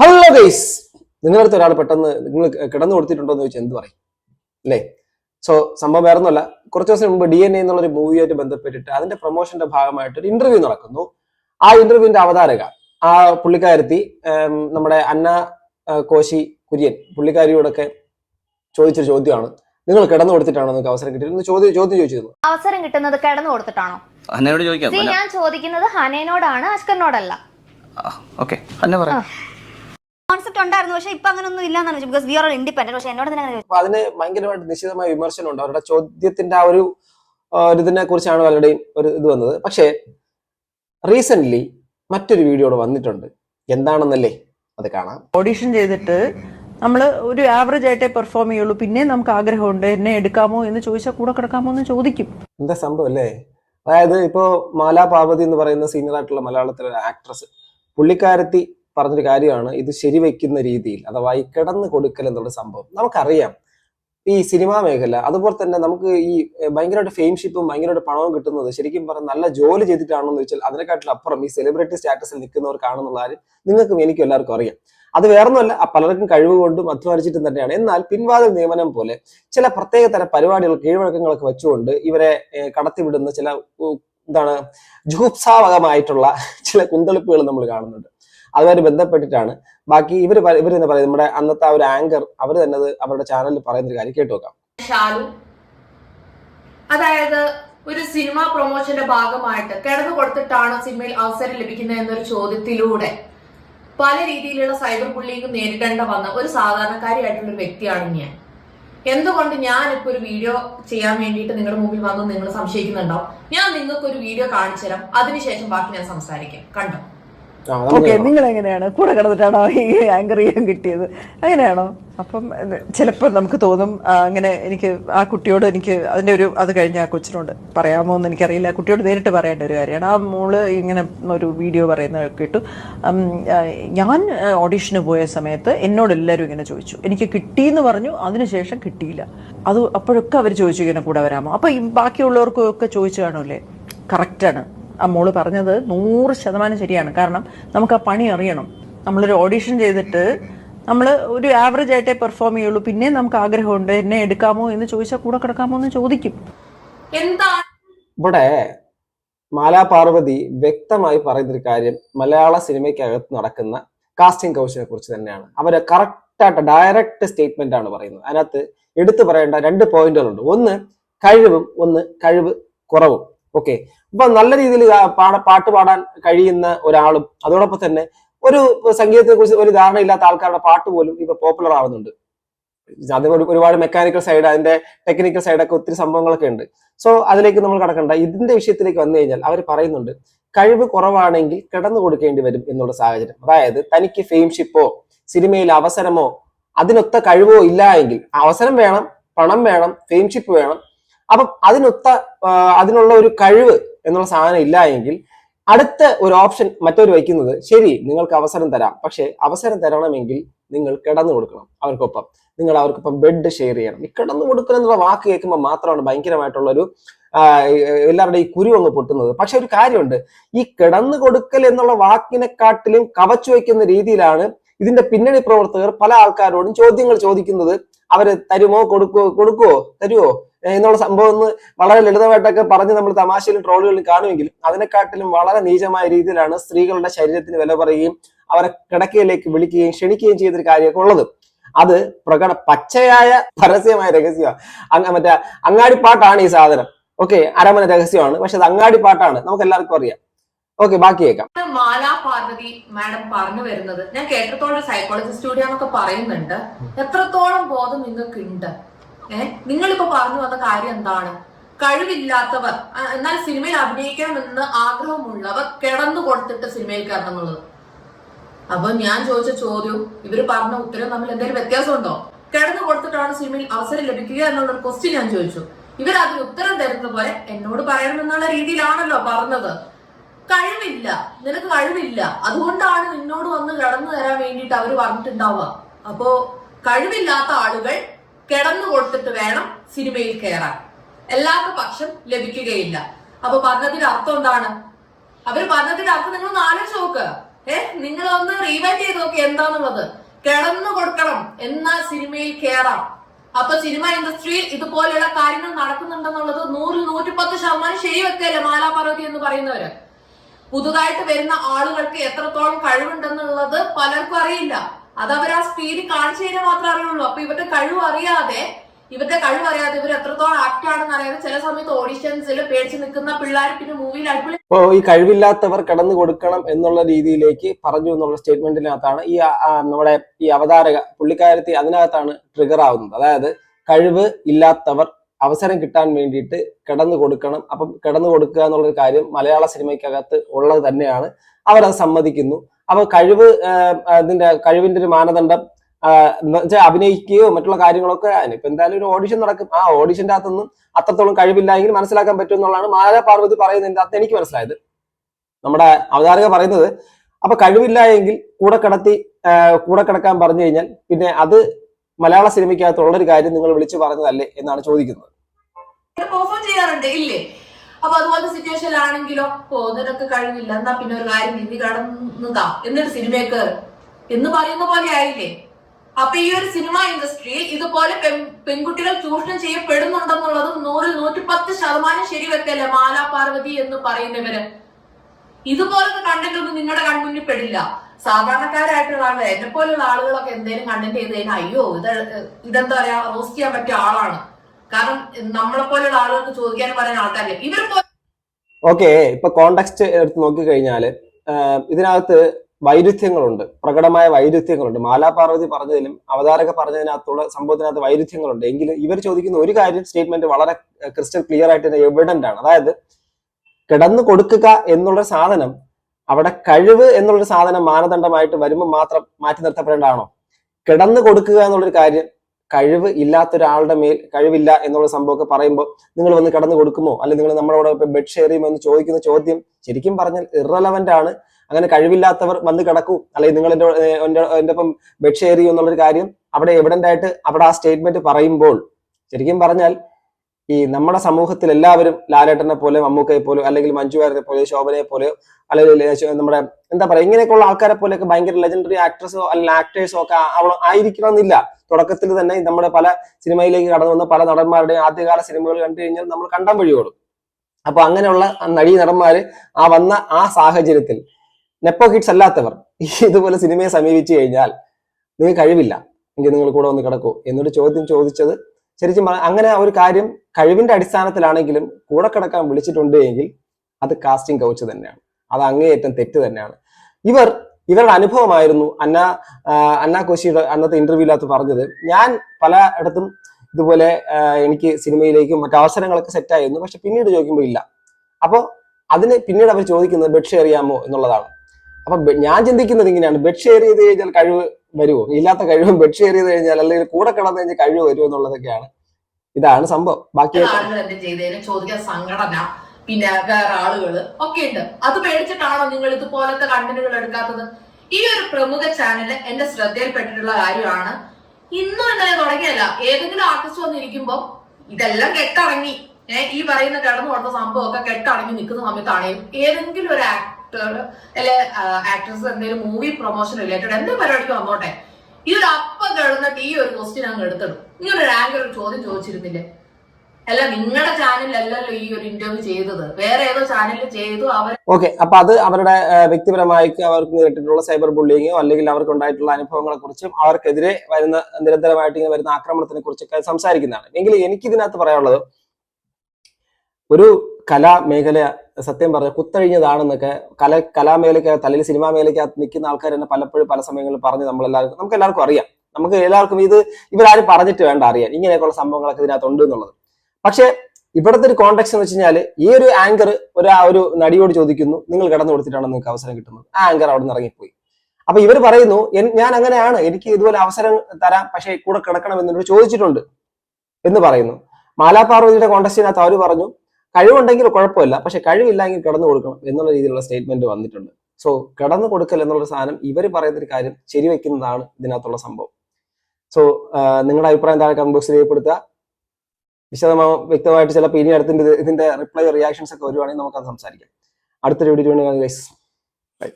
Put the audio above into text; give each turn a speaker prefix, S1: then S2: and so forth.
S1: Hello guys നിങ്ങളടുത്ത് ഒരാൾ പെട്ടെന്ന് നിങ്ങൾ കിടന്നു കൊടുത്തിട്ടുണ്ടോ എന്ന് ചോദിച്ചാൽ എന്ത് പറയും? അല്ലേ? സോ സംഭവം വേറെ ഒന്നുമല്ല കുറച്ച് ദിവസം മുമ്പ് ഡി എൻ എ എന്നുള്ള ഒരു മൂവിയായിട്ട് ബന്ധപ്പെട്ടിട്ട് അതിന്റെ പ്രൊമോഷന്റെ ഭാഗമായിട്ട് ഒരു ഇന്റർവ്യൂ നടക്കുന്നു. ആ ഇന്റർവ്യൂവിന്റെ അവതാരക ആ പുള്ളിക്കാരത്തി നമ്മുടെ അന്ന കോശി കുര്യൻ പുള്ളിക്കാരിയോടൊക്കെ ചോദിച്ചൊരു ചോദ്യമാണ്. നിങ്ങൾ കിടന്നു കൊടുത്തിട്ടാണോ നിങ്ങൾക്ക് അവസരം കിട്ടിയത്? ചോദ്യം ചോദ്യം ചോദിച്ചിരുന്നു.
S2: അവസരം കിട്ടുന്നത് കിടന്നു കൊടുത്തിട്ടാണോ? ഞാൻ ചോദിക്കുന്നത് ഹനേനോടാണ് അഷ്കറിനോടല്ല.
S3: ഓക്കെ.
S4: കോൺസെപ്റ്റ് ഉണ്ടായിരുന്നു പക്ഷെ ഇപ്പൊ അങ്ങനെ ഒന്നും ഇല്ലാന്നാണ് ബിക്കോസ് വി ആർ ഇൻഡിപെൻഡന്റ് പക്ഷെ എന്നോട് തന്നെ അങ്ങനെ
S1: അപ്പൊ അതിന് ഭയങ്കരമായിട്ട് നിശ്ചിതമായ വിമർശനമുണ്ട് അവരുടെ ചോദ്യത്തിന്റെ ആ ഒരു ഒരു ഇതിനെ കുറിച്ചാണ് പലരുടെയും ഒരു ഇത് വന്നത്. പക്ഷേ റീസെന്റ് മറ്റൊരു വീഡിയോ വന്നിട്ടുണ്ട്. എന്താണെന്നല്ലേ? അത് കാണാം.
S5: ഓഡിഷൻ ചെയ്തിട്ട് നമ്മൾ ഒരു ആവറേജ് ആയിട്ടേ പെർഫോം ചെയ്യുള്ളൂ. പിന്നെ നമുക്ക് ആഗ്രഹമുണ്ട് എന്നെ എടുക്കാമോ എന്ന് ചോദിച്ചാൽ കൂടെ കിടക്കാമോ എന്ന് ചോദിക്കും.
S1: എന്താ സംഭവം അല്ലേ? അതായത് ഇപ്പോ മാലാ പാർവതി എന്ന് പറയുന്ന സീനിയർ ആയിട്ടുള്ള മലയാളത്തിലെ ഒരു ആക്ട്രസ് പുള്ളിക്കാരത്തി പറഞ്ഞൊരു കാര്യമാണ് ഇത് ശരിവെക്കുന്ന രീതിയിൽ അഥവാ ഈ കിടന്ന് കൊടുക്കൽ എന്നുള്ള സംഭവം നമുക്കറിയാം. ഈ സിനിമാ മേഖല അതുപോലെ തന്നെ നമുക്ക് ഈ ഭയങ്കരമായിട്ട് ഫെയിംഷിപ്പും ഭയങ്കരമായിട്ട് പണവും കിട്ടുന്നത് ശരിക്കും പറഞ്ഞാൽ നല്ല ജോലി ചെയ്തിട്ടാണോ എന്ന് ചോദിച്ചാൽ അതിനെക്കാട്ടിലും അപ്പുറം ഈ സെലിബ്രിറ്റി സ്റ്റാറ്റസിൽ നിൽക്കുന്നവർക്കാണെന്നുള്ള കാര്യം നിങ്ങൾക്കും എനിക്കും എല്ലാവർക്കും അറിയാം. അത് വേറൊന്നുമല്ല പലർക്കും കഴിവ് കൊണ്ടും അധ്വാനിച്ചിട്ടും തന്നെയാണ്. എന്നാൽ പിൻവാതിൽ നിയമനം പോലെ ചില പ്രത്യേക തരം പരിപാടികൾ കീഴ്വഴക്കങ്ങളൊക്കെ വെച്ചുകൊണ്ട് ഇവരെ കടത്തിവിടുന്ന ചില എന്താണ് ജുഗുപ്സാവകമായിട്ടുള്ള ചില കുന്തളിപ്പുകൾ നമ്മൾ കാണുന്നുണ്ട്. അതുമായിട്ട് ബന്ധപ്പെട്ടിട്ടാണ്. ബാക്കി ഇവർ ഇവർ തന്നെ പറയുന്നത് നമ്മുടെ അന്നത്തെ ആ ഒരു ആങ്കർ അവർ തന്നെ അവരുടെ ചാനലിൽ പറയുന്ന ഒരു കാര്യം കേട്ടു നോക്കാം.
S6: അതായത് ഒരു സിനിമ പ്രൊമോഷന്റെ ഭാഗമായിട്ട് കിടന്നു കൊടുത്തിട്ടാണ് സിനിമയിൽ അവസരം ലഭിക്കുന്നത് എന്നൊരു ചോദ്യത്തിലൂടെ പല രീതിയിലുള്ള സൈബർ ബുള്ളിങ് നേരിടേണ്ട വന്ന ഒരു സാധാരണക്കാരിയായിട്ടുള്ള ഒരു വ്യക്തിയാണ് ഞാൻ. എന്തുകൊണ്ട് ഞാൻ ഇപ്പൊ ഒരു വീഡിയോ ചെയ്യാൻ വേണ്ടിയിട്ട് നിങ്ങളുടെ മുമ്പിൽ വന്നു നിങ്ങൾ സംശയിക്കുന്നുണ്ടാവും ഞാൻ നിങ്ങൾക്ക് ഒരു വീഡിയോ കാണിച്ചു തരാം അതിനുശേഷം ബാക്കി ഞാൻ സംസാരിക്കാം. കണ്ടോ?
S5: ഓക്കെ നിങ്ങൾ എങ്ങനെയാണ് കൂടെ കിടന്നിട്ടാണോ ഈ ആങ്കർ ചെയ്യാൻ കിട്ടിയത്? അങ്ങനെയാണോ? അപ്പം ചിലപ്പോൾ നമുക്ക് തോന്നും അങ്ങനെ എനിക്ക് ആ കുട്ടിയോട് എനിക്ക് അതിന്റെ ഒരു അത് കഴിഞ്ഞ ആ കൊച്ചിനോട് പറയാമോ എന്ന് എനിക്കറിയില്ല. കുട്ടിയോട് നേരിട്ട് പറയേണ്ട ഒരു കാര്യമാണ്. ആ മോൾ ഇങ്ങനെ ഒരു വീഡിയോ പറയുന്ന കേട്ടു ഞാൻ ഓഡീഷന് പോയ സമയത്ത് എന്നോട് എല്ലാവരും ഇങ്ങനെ ചോദിച്ചു. എനിക്ക് കിട്ടി എന്ന് പറഞ്ഞു അതിനുശേഷം കിട്ടിയില്ല. അത് അപ്പോഴൊക്കെ അവർ ചോദിച്ചു ഇങ്ങനെ കൂടെ വരാമോ? അപ്പൊ ബാക്കിയുള്ളവർക്കൊക്കെ ബാക്കിയുള്ളവർക്കും ഒക്കെ ചോദിച്ചു കാണൂലേ കറക്റ്റാണ് ആ മോൾ പറഞ്ഞത് നൂറ് ശതമാനം ശരിയാണ്. കാരണം നമുക്ക് ആ പണി അറിയണം. നമ്മളൊരു ഓഡിഷൻ ചെയ്തിട്ട് നമ്മൾ ഒരു ആവറേജ് ആയിട്ടേ പെർഫോം ചെയ്യുള്ളൂ. പിന്നെ നമുക്ക് ആഗ്രഹമുണ്ട് എന്നെ എടുക്കാമോ എന്ന് ചോദിച്ചാൽ കൂടെ കിടക്കാമോ എന്ന് ചോദിക്കും.
S6: എന്താ
S1: ഇവിടെ മാലാ പാർവതി വ്യക്തമായി പറയുന്നൊരു കാര്യം മലയാള സിനിമയ്ക്കകത്ത് നടക്കുന്ന കാസ്റ്റിംഗ് കൗച്ചിനെ കുറിച്ച് തന്നെയാണ്. അവർ കറക്റ്റായിട്ട് ഡയറക്റ്റ് സ്റ്റേറ്റ്മെന്റ് ആണ് പറയുന്നത്. അതിനകത്ത് എടുത്തു പറയേണ്ട രണ്ട് പോയിന്റുകളുണ്ട് ഒന്ന് കഴിവും ഒന്ന് കഴിവ് കുറവും. ഓക്കെ ഇപ്പൊ നല്ല രീതിയിൽ പാട്ട് പാടാൻ കഴിയുന്ന ഒരാളും അതോടൊപ്പം തന്നെ ഒരു സംഗീതത്തെ കുറിച്ച് ഒരു ധാരണയില്ലാത്ത ആൾക്കാരുടെ പാട്ട് പോലും ഇപ്പൊ പോപ്പുലർ ആവുന്നുണ്ട്. അത് ഒരുപാട് മെക്കാനിക്കൽ സൈഡ് അതിന്റെ ടെക്നിക്കൽ സൈഡൊക്കെ ഒത്തിരി സംഭവങ്ങളൊക്കെ ഉണ്ട്. സോ അതിലേക്ക് നമ്മൾ കടക്കണ്ട. ഇതിന്റെ വിഷയത്തിലേക്ക് വന്നു കഴിഞ്ഞാൽ അവർ പറയുന്നുണ്ട് കഴിവ് കുറവാണെങ്കിൽ കിടന്നു കൊടുക്കേണ്ടി വരും എന്നുള്ള സാഹചര്യം. അതായത് തനിക്ക് ഫെയിംഷിപ്പോ സിനിമയിൽ അവസരമോ അതിനൊത്ത കഴിവോ ഇല്ല എങ്കിൽ അവസരം വേണം പണം വേണം ഫെയിംഷിപ്പ് വേണം അപ്പം അതിനൊത്ത അതിനുള്ള ഒരു കഴിവ് എന്നുള്ള സാധനം ഇല്ല എങ്കിൽ അടുത്ത ഒരു ഓപ്ഷൻ മറ്റൊരു വയ്ക്കുന്നത് ശരി നിങ്ങൾക്ക് അവസരം തരാം. പക്ഷേ അവസരം തരണമെങ്കിൽ നിങ്ങൾ കിടന്നു കൊടുക്കണം അവർക്കൊപ്പം. നിങ്ങൾ അവർക്കൊപ്പം ബെഡ് ഷെയർ ചെയ്യണം. ഈ കിടന്നു കൊടുക്കണം എന്നുള്ള വാക്ക് കേൾക്കുമ്പോൾ മാത്രമാണ് ഭയങ്കരമായിട്ടുള്ള ഒരു എല്ലാവരുടെയും കുരു അങ്ങ് പൊട്ടുന്നത്. പക്ഷെ ഒരു കാര്യമുണ്ട്. ഈ കിടന്നു കൊടുക്കൽ എന്നുള്ള വാക്കിനെക്കാട്ടിലും കവച്ചു വയ്ക്കുന്ന രീതിയിലാണ് ഇതിന്റെ പിന്നണി പ്രവർത്തകർ പല ആൾക്കാരോടും ചോദ്യങ്ങൾ ചോദിക്കുന്നത്. അവർ തരുമോ കൊടുക്കുവോ കൊടുക്കുവോ? ഏഹ് എന്നുള്ള സംഭവം ഒന്ന് വളരെ ലളിതമായിട്ടൊക്കെ പറഞ്ഞ് നമ്മൾ തമാശയിലും ട്രോളുകളിലും കാണുമെങ്കിലും അതിനെക്കാട്ടിലും വളരെ നീചമായ രീതിയിലാണ് സ്ത്രീകളുടെ ശരീരത്തിന് വില പറയുകയും അവരെ കിടക്കയിലേക്ക് വിളിക്കുകയും ക്ഷണിക്കുകയും ചെയ്തൊരു കാര്യമൊക്കെ ഉള്ളത്. അത് പ്രകട പച്ചയായ പരസ്യമായ രഹസ്യമാണ് അങ്ങ മറ്റേ അങ്ങാടിപ്പാട്ടാണ് ഈ സാധനം. ഓക്കെ അരമന രഹസ്യമാണ്. പക്ഷെ അത് അങ്ങാടിപ്പാട്ടാണ്. നമുക്ക് എല്ലാവർക്കും അറിയാം. ഓക്കെ ബാക്കി കേൾക്കാം.
S6: മാലാ പാർവതി മാഡം പറഞ്ഞു വരുന്നത്. ഞാൻ കേട്ടിടത്തോളം സൈക്കോളജിസ്റ്റ് കൂടിയാന്നൊക്കെ പറയുന്നുണ്ട്. എത്രത്തോളം ബോധം നിങ്ങൾക്ക് ഉണ്ട് ഏഹ് നിങ്ങളിപ്പോ പറഞ്ഞു വന്ന കാര്യം എന്താണ്? കഴിവില്ലാത്തവർ എന്നാൽ സിനിമയിൽ അഭിനയിക്കണമെന്ന് ആഗ്രഹമുള്ളവർ കിടന്നു കൊടുത്തിട്ട് സിനിമയിൽ കയറണം എന്നുള്ളത് അപ്പൊ ഞാൻ ചോദിച്ച ചോദ്യവും ഇവർ പറഞ്ഞ ഉത്തരവും തമ്മിൽ എന്തെങ്കിലും വ്യത്യാസമുണ്ടോ? കിടന്നു കൊടുത്തിട്ടാണ് സിനിമയിൽ അവസരം ലഭിക്കുക എന്നുള്ള ഒരു ക്വസ്റ്റ്യൻ ഞാൻ ചോദിച്ചു. ഇവർ അതിന് ഉത്തരം തരുന്ന പോലെ എന്നോട് പറയണമെന്നുള്ള രീതിയിലാണല്ലോ പറഞ്ഞത്. കഴിവില്ല നിനക്ക് കഴിവില്ല. അതുകൊണ്ടാണ് നിന്നോട് വന്ന് കിടന്നു തരാൻ വേണ്ടിയിട്ട് അവർ പറഞ്ഞിട്ടുണ്ടാവുക. അപ്പോ കഴിവില്ലാത്ത ആളുകൾ കിടന്നു കൊടുത്തിട്ട് വേണം സിനിമയിൽ കയറാൻ എല്ലാവർക്കും പക്ഷം ലഭിക്കുകയില്ല. അപ്പൊ പറഞ്ഞതിന്റെ അർത്ഥം എന്താണ്? അവർ പറഞ്ഞതിന്റെ അർത്ഥം നിങ്ങൾ നാലും ആലോചിച്ച് നോക്ക്. നിങ്ങൾ ഒന്ന് റീവൈൻഡ് ചെയ്ത് നോക്കി എന്താന്നുള്ളത്. കിടന്നു കൊടുക്കണം എന്ന സിനിമയിൽ കയറാം അപ്പൊ സിനിമ ഇൻഡസ്ട്രിയിൽ ഇതുപോലെയുള്ള കാര്യങ്ങൾ നടക്കുന്നുണ്ടെന്നുള്ളത് നൂറിൽ നൂറ്റിപ്പത്ത് ശതമാനം ശരി വെക്കല്ലേ മാലാപാർവതി എന്ന് പറയുന്നവര്? പുതുതായിട്ട് വരുന്ന ആളുകൾക്ക് എത്രത്തോളം കഴിവുണ്ടെന്നുള്ളത് പലർക്കും അറിയില്ല. അത് അവർ ആ സ്പീഡിൽ കാണിച്ചു കഴിഞ്ഞാൽ മാത്രമേ അറിയുള്ളൂ. അപ്പൊ ഇവരുടെ കഴിവ് അറിയാതെ ഇവരുടെ കഴിവറിയാതെ ഇവർ എത്രത്തോളം ആക്ട് ആണെന്ന് അറിയാതെ ചില സമയത്ത് ഓഡിഷൻസിൽ പേടിച്ച് നിൽക്കുന്ന പിള്ളേർ പിന്നെ മൂവിയിൽ അടിപൊളി
S1: ഇപ്പോ ഈ കഴിവില്ലാത്തവർ കടന്നു കൊടുക്കണം എന്നുള്ള രീതിയിലേക്ക് പറഞ്ഞു എന്നുള്ള സ്റ്റേറ്റ്മെന്റിനകത്താണ് ഈ നമ്മുടെ ഈ അവതാരക പുള്ളിക്കാരത്തി അതിനകത്താണ് ട്രിഗർ ആവുന്നത്. അതായത് കഴിവ് ഇല്ലാത്തവർ അവസരം കിട്ടാൻ വേണ്ടിയിട്ട് കിടന്നു കൊടുക്കണം. അപ്പം കിടന്നു കൊടുക്കുക എന്നുള്ളൊരു കാര്യം മലയാള സിനിമയ്ക്കകത്ത് ഉള്ളത് തന്നെയാണ്. അവരത് സമ്മതിക്കുന്നു. അപ്പൊ കഴിവ് അതിന്റെ കഴിവിന്റെ ഒരു മാനദണ്ഡം ആ, എന്ന് വെച്ചാൽ അഭിനയിക്കുകയോ മറ്റുള്ള കാര്യങ്ങളൊക്കെ ഇപ്പൊ എന്തായാലും ഒരു ഓഡിഷൻ നടക്കും. ആ ഓഡിഷന്റെ അകത്തൊന്നും അത്രത്തോളം കഴിവില്ല എങ്കിൽ മനസ്സിലാക്കാൻ പറ്റും എന്നുള്ളതാണ് മാല പാർവതി പറയുന്നതിന്റെ അകത്ത് എനിക്ക് മനസ്സിലായത്. നമ്മുടെ അവതാരക പറയുന്നത് അപ്പൊ കഴിവില്ല എങ്കിൽ കൂടെ കിടത്തി കൂടെ കിടക്കാൻ പറഞ്ഞു കഴിഞ്ഞാൽ പിന്നെ അത് മലയാള സിനിമയ്ക്കകത്തുള്ളൊരു കാര്യം നിങ്ങൾ വിളിച്ചു പറഞ്ഞതല്ലേ എന്നാണ് ചോദിക്കുന്നത്.
S6: പെർഫോം അപ്പൊ അതുപോലത്തെ സിറ്റുവേഷനിലാണെങ്കിലോ ഓ നിനക്ക് കഴിവില്ല എന്നാ പിന്നെ ഒരു കാര്യം നീ കടന്നുതാ എന്നിട്ട് സിനിമയൊക്കെ എന്ന് പറയുന്ന പോലെ ആയില്ലേ? അപ്പൊ ഈ ഒരു സിനിമ ഇൻഡസ്ട്രിയിൽ ഇതുപോലെ പെൺകുട്ടികൾ ചൂഷണം ചെയ്യപ്പെടുന്നുണ്ടെന്നുള്ളതും നൂറിൽ നൂറ്റി പത്ത് ശതമാനം ശരിവെക്കല്ലേ മാലാ പാർവതി എന്ന് പറയുന്നവര്? ഇതുപോലത്തെ കണ്ടന്റ് ഒന്നും നിങ്ങളുടെ കൺമുന്നിൽ പെടില്ല. സാധാരണക്കാരായിട്ടുള്ള ആളുകൾ എന്നെ പോലുള്ള ആളുകളൊക്കെ എന്തെങ്കിലും കണ്ടന്റ് ചെയ്ത് കഴിഞ്ഞാൽ അയ്യോ ഇത് ഇതെന്താ പറയാ റോസ്റ്റ് ചെയ്യാൻ പറ്റിയ ആളാണ്. കാരണം നമ്മളെ പോലുള്ള ആളുകൾക്ക് ചോദിക്കാൻ പറയുന്ന ആൾക്കാരില്ല. ഇവരെ
S1: ഓക്കെ ഇപ്പൊ കോണ്ടെക്സ്റ്റ് എടുത്ത് നോക്കിക്കഴിഞ്ഞാൽ ഇതിനകത്ത് വൈരുദ്ധ്യങ്ങളുണ്ട്. പ്രകടമായ വൈരുദ്ധ്യങ്ങളുണ്ട്. മാലാ പാർവതി പറഞ്ഞതിലും അവതാരക പറഞ്ഞതിനകത്തുള്ള സംഭവത്തിനകത്ത് വൈരുദ്ധ്യങ്ങളുണ്ട്. എങ്കിലും ഇവർ ചോദിക്കുന്ന ഒരു കാര്യം സ്റ്റേറ്റ്മെന്റ് വളരെ ക്രിസ്റ്റൽ ക്ലിയർ ആയിട്ട് എവിഡന്റ് ആണ്. അതായത് കിടന്നു കൊടുക്കുക എന്നുള്ള സാധനം അവിടെ കഴിവ് എന്നുള്ള സാധനം മാനദണ്ഡമായിട്ട് വരുമ്പോൾ മാത്രം മാറ്റി നിർത്തപ്പെടേണ്ടതാണോ? കിടന്നു കൊടുക്കുക എന്നുള്ളൊരു കാര്യം കഴിവ് ഇല്ലാത്ത ഒരാളുടെ മേൽ കഴിവില്ല എന്നുള്ള സംഭവമൊക്കെ പറയുമ്പോൾ നിങ്ങൾ വന്ന് കിടന്നു കൊടുക്കുമോ? അല്ലെങ്കിൽ നിങ്ങൾ നമ്മളോട് ബെഡ് ഷെയർ ചെയ്യുമോ എന്ന് ചോദിക്കുന്ന ചോദ്യം ശരിക്കും പറഞ്ഞാൽ ഇറലവന്റ് ആണ്. അങ്ങനെ കഴിവില്ലാത്തവർ വന്ന് കിടക്കൂ. അല്ലെങ്കിൽ നിങ്ങൾ എന്റെ എന്റെ ഒപ്പം ബെഡ് ഷെയർ ചെയ്യൂ എന്നുള്ളൊരു കാര്യം അവിടെ എവിഡന്റ് ആയിട്ട് അവിടെ ആ സ്റ്റേറ്റ്മെന്റ് പറയുമ്പോൾ ശരിക്കും പറഞ്ഞാൽ ഈ നമ്മുടെ സമൂഹത്തിൽ എല്ലാവരും ലാലേട്ടനെ പോലെ മമ്മൂക്കയെ പോലെ അല്ലെങ്കിൽ മഞ്ജു വാര്യരെ പോലെ ശോഭനയെ പോലെ അല്ലെങ്കിൽ നമ്മുടെ എന്താ പറയാ ഇങ്ങനെയൊക്കെയുള്ള ആൾക്കാരെ പോലെയൊക്കെ ഭയങ്കര ലെജൻഡറി ആക്ട്രസോ അല്ലെങ്കിൽ ആക്ടേഴ്സോ ഒക്കെ അവൾ ആയിരിക്കണമെന്നില്ല. തുടക്കത്തിൽ തന്നെ നമ്മുടെ പല സിനിമയിലേക്ക് കടന്നു വന്ന പല നടന്മാരുടെയും ആദ്യകാല സിനിമകൾ കണ്ടു കഴിഞ്ഞാൽ നമ്മൾ കണ്ടാൻ വഴിയോടും. അപ്പൊ അങ്ങനെയുള്ള നടീ നടന്മാര് ആ വന്ന ആ സാഹചര്യത്തിൽ നെപ്പോ കിഡ്സ് അല്ലാത്തവർ ഇതുപോലെ സിനിമയെ സമീപിച്ചു കഴിഞ്ഞാൽ നിങ്ങൾക്ക് കഴിവില്ല. എങ്കിൽ നിങ്ങൾ കൂടെ ഒന്ന് കിടക്കൂ. എന്നൊരു ചോദ്യം ചോദിച്ചത് ശരിക്കും അങ്ങനെ ഒരു കാര്യം കഴിവിന്റെ അടിസ്ഥാനത്തിലാണെങ്കിലും കൂടെ കിടക്കാൻ വിളിച്ചിട്ടുണ്ട് എങ്കിൽ അത് കാസ്റ്റിംഗ് കൗച്ച് തന്നെയാണ്. അത് അങ്ങേയറ്റം തെറ്റ് തന്നെയാണ്. ഇവർ ഇവരുടെ അനുഭവമായിരുന്നു അന്ന അന്ന കോശിയുടെ അന്നത്തെ ഇന്റർവ്യൂവിനകത്ത് പറഞ്ഞത്. ഞാൻ പലയിടത്തും ഇതുപോലെ എനിക്ക് സിനിമയിലേക്കും മറ്റു അവസരങ്ങളൊക്കെ സെറ്റ് ആയിരുന്നു. പക്ഷെ പിന്നീട് ചോദിക്കുമ്പോൾ ഇല്ല. അപ്പോൾ അതിന് പിന്നീട് അവർ ചോദിക്കുന്നത് ബെഡ് ഷെയർ ചെയ്യാമോ? എന്നുള്ളതാണ്. അപ്പൊ ഞാൻ ചിന്തിക്കുന്നത് ഇങ്ങനെയാണ്. ബെഡ് ഷെയർ ചെയ്ത് കഴിഞ്ഞാൽ കഴിവ് വരുമോ ഇല്ലാത്ത കഴിവും ബെഡ് ഷെയർ ചെയ്ത് കഴിഞ്ഞാൽ അല്ലെങ്കിൽ കൂടെ കിടന്നു കഴിഞ്ഞാൽ കഴിവ് വരുമോ എന്നുള്ളതൊക്കെയാണ്. ഇതാണ് സംഭവം. ബാക്കി
S6: സംഘടന പിന്നെ വേറെ ആളുകൾ ഒക്കെ ഉണ്ട്. അത് പേടിച്ചിട്ടാണോ നിങ്ങൾ ഇതുപോലത്തെ കണ്ടന്റുകൾ എടുക്കാത്തത്? ഈ ഒരു പ്രമുഖ ചാനൽ എന്റെ ശ്രദ്ധയിൽപ്പെട്ടിട്ടുള്ള കാര്യമാണ്. ഇന്നും ഇന്നലെ തുടങ്ങിയല്ല. ഏതെങ്കിലും ആർട്ടിസ്റ്റ് വന്നിരിക്കുമ്പോ ഇതെല്ലാം കെട്ടടങ്ങി. ഏഹ് ഈ പറയുന്ന കിടന്നു കൊടുത്ത സംഭവമൊക്കെ കെട്ടടങ്ങി നിൽക്കുന്ന സമയത്താണെങ്കിലും ഏതെങ്കിലും ഒരു ആക്ടർ അല്ലെ ആക്ട്രസ് എന്തെങ്കിലും മൂവി പ്രൊമോഷൻ റിലേറ്റഡ് എന്ത് പരിപാടിക്ക് വന്നോട്ടെ ഈ ഒരു അപ്പം കിടന്നിട്ട് ഈ ഒരു ക്വസ്റ്റ്യൻ അങ്ങ് എടുത്തിടും. ഇങ്ങനെ ഒരു ആങ്കർ ഒരു ചോദ്യം ചോദിച്ചിരുന്നില്ലേ? അല്ല നിങ്ങളുടെ ചാനലിലല്ലല്ലോ ഈ ഒരു ഇന്റർവ്യൂ ചെയ്തത്. വേറെ ഏതോ ചാനലിൽ ചെയ്തു അവർ
S1: ഓക്കെ അപ്പൊ അത് അവരുടെ വ്യക്തിപരമായിട്ട് വ്യക്തിപരമായി അവർക്ക് നേരിട്ടിട്ടുള്ള സൈബർ ബുള്ളിങ്ങോ അല്ലെങ്കിൽ അവർക്ക് ഉണ്ടായിട്ടുള്ള അനുഭവങ്ങളെ കുറിച്ചും അവർക്കെതിരെ വരുന്ന നിരന്തരമായിട്ട് ഇങ്ങനെ വരുന്ന ആക്രമണത്തിനെ കുറിച്ചൊക്കെ സംസാരിക്കുന്നതാണ്. എങ്കിൽ എനിക്ക് ഇതിനകത്ത് പറയാനുള്ളത് ഒരു കലാമേഖല സത്യം പറഞ്ഞ കുത്തഴിഞ്ഞതാണെന്നൊക്കെ കല കലാമേഖലയ്ക്കകത്ത് അല്ലെങ്കിൽ സിനിമാ മേലയ്ക്കകത്ത് നിൽക്കുന്ന ആൾക്കാർ തന്നെ പലപ്പോഴും പല സമയങ്ങളിൽ പറഞ്ഞ് നമ്മളെല്ലാവർക്കും നമുക്ക് എല്ലാവർക്കും അറിയാം. നമുക്ക് എല്ലാവർക്കും ഇത് ഇവരാരും പറഞ്ഞിട്ട് വേണ്ട അറിയാം ഇങ്ങനെയൊക്കെയുള്ള സംഭവങ്ങളൊക്കെ ഇതിനകത്ത് ഉണ്ട് എന്നുള്ളത്. പക്ഷേ ഇവിടുത്തെ ഒരു കോണ്ടക്സ് എന്ന് വെച്ച് കഴിഞ്ഞാൽ ഈ ഒരു ആങ്കർ ഒരു ഒരു നടിയോട് ചോദിക്കുന്നു നിങ്ങൾ കിടന്നു കൊടുത്തിട്ടാണ് നിങ്ങൾക്ക് അവസരം കിട്ടുന്നത്? ആ ആങ്കർ അവിടെ നിന്ന് ഇറങ്ങിപ്പോയി. അപ്പൊ ഇവർ പറയുന്നു ഞാൻ അങ്ങനെയാണ് എനിക്ക് ഇതുപോലെ അവസരം തരാം പക്ഷേ കൂടെ കിടക്കണം എന്നോട് ചോദിച്ചിട്ടുണ്ട് എന്ന് പറയുന്നു. മാലാ പാർവതിയുടെ കോണ്ടസ്റ്റിനകത്ത് അവർ പറഞ്ഞു കഴിവുണ്ടെങ്കിൽ കുഴപ്പമില്ല പക്ഷെ കഴിവില്ലെങ്കിൽ കടന്നു കൊടുക്കണം എന്നുള്ള രീതിയിലുള്ള സ്റ്റേറ്റ്മെന്റ് വന്നിട്ടുണ്ട്. സോ കടന്നു കൊടുക്കൽ എന്നുള്ള സാധനം ഇവർ പറയുന്ന ഒരു കാര്യം ശരിവെക്കുന്നതാണ് ഇതിനകത്തുള്ള സംഭവം. സോ നിങ്ങളുടെ അഭിപ്രായം താഴെ കമന്റ് ബോക്സിൽ രേഖപ്പെടുത്തുക. വിശദമായി വ്യക്തമായിട്ട് ചിലപ്പോൾ ഇനി അടുത്തിന്റെ ഇതിന്റെ റിപ്ലൈ റിയാക്ഷൻസ് ഒക്കെ വരുവാണെങ്കിൽ നമുക്കത് സംസാരിക്കാം. അടുത്തൊരു വീഡിയോ ബൈ